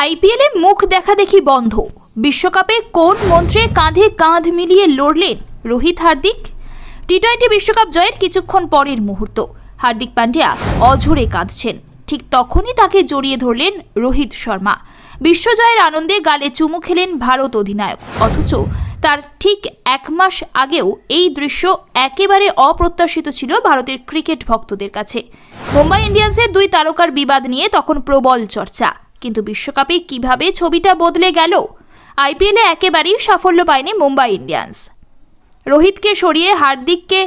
আইপিএলে মুখ দেখা দেখি বন্ধ। বিশ্বকাপে কোন মন্ত্রে কাঁধে কাঁধ মিলিয়ে লড়লেন রোহিত হার্দিক? টি টোয়েন্টি বিশ্বকাপ জয়ের কিছুক্ষণ পরের মুহূর্ত। হার্দিক পান্ডিয়া অঝরে কাঁদছেন। ঠিক তখনই তাকে জড়িয়ে ধরলেন রোহিত শর্মা। বিশ্বজয়ের আনন্দে গালে চুমু খেলেন ভারত অধিনায়ক। অথচ তার ঠিক এক মাস আগেও এই দৃশ্য একেবারে অপ্রত্যাশিত ছিল ভারতের ক্রিকেট ভক্তদের কাছে। মুম্বাই ইন্ডিয়ান্সের দুই তারকার বিবাদ নিয়ে তখন প্রবল চর্চা। কিন্তু বিশ্বকাপে কীভাবে ছবিটা বদলে গেল? আইপিএলে একেবারেই সাফল্য পায়নি মুম্বাই ইন্ডিয়ান্স। রোহিতকে সরিয়ে হার্দিককে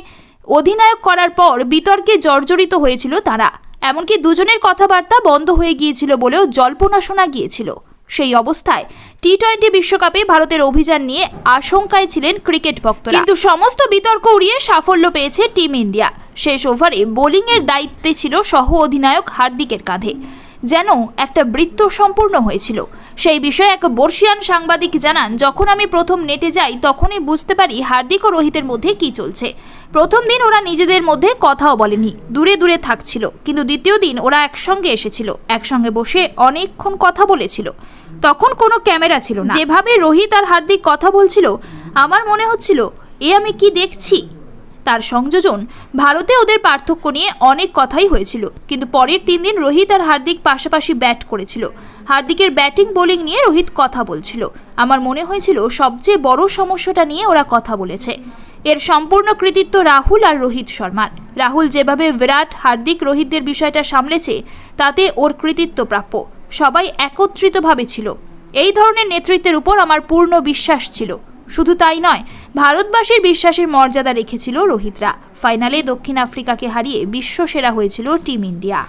অধিনায়ক করার পর বিতর্কে জর্জরিত হয়েছিল তারা। এমনকি দুজনের কথাবার্তা বন্ধ হয়ে গিয়েছিল বলেও জল্পনা শোনা গিয়েছিল। সেই অবস্থায় টি টোয়েন্টি বিশ্বকাপে ভারতের অভিযান নিয়ে আশঙ্কায় ছিলেন ক্রিকেট ভক্তরা। কিন্তু সমস্ত বিতর্ক উড়িয়ে সাফল্য পেয়েছে টিম ইন্ডিয়া। শেষ ওভারে বোলিংয়ের দায়িত্বে ছিল সহ অধিনায়ক হার্দিকের কাঁধে। যেন একটা বৃত্ত সম্পূর্ণ হয়েছিল। সেই বিষয়ে এক বর্ষিয়ান সাংবাদিক জানান যখন আমি প্রথম নেটে যাই তখনই বুঝতে পারি হার্দিক ও রোহিতের মধ্যে কি চলছে। প্রথম দিন ওরা নিজেদের মধ্যে কথাও বলেনি দূরে দূরে থাকছিল। কিন্তু দ্বিতীয় দিন ওরা একসঙ্গে এসেছিল একসঙ্গে বসে অনেকক্ষণ কথা বলেছিল। তখন কোনো ক্যামেরা ছিল না। যেভাবে রোহিত আর হার্দিক কথা বলছিল আমার মনে হচ্ছিল এ আমি কি দেখছি? তার সংযোজন ভারতে ওদের পার্থক্য নিয়ে অনেক কথাই হয়েছিল। কিন্তু পরের তিন দিন রোহিত আর হার্দিক পাশাপাশি ব্যাট করেছিল। হার্দিকের ব্যাটিং, বোলিং নিয়ে রোহিত কথা বলছিল। আমার মনে হয়েছিল সবচেয়ে বড় সমস্যাটা নিয়ে ওরা কথা বলেছে। এর সম্পূর্ণ কৃতিত্ব রাহুল আর রোহিত শর্মার। রাহুল যেভাবে বিরাট, হার্দিক, রোহিতদের বিষয়টা সামলেছে, তাতে ওর কৃতিত্ব প্রাপ্য। সবাই একত্রিতভাবে ছিল। এই ধরনের নেতৃত্বের উপর আমার পূর্ণ বিশ্বাস ছিল। শুধু তাই নয় ভারতবাসীর বিশ্বাসের মর্যাদা রেখেছিল রোহিতরা। ফাইনালে দক্ষিণ আফ্রিকাকে হারিয়ে বিশ্বসেরা হয়েছিল টিম ইন্ডিয়া।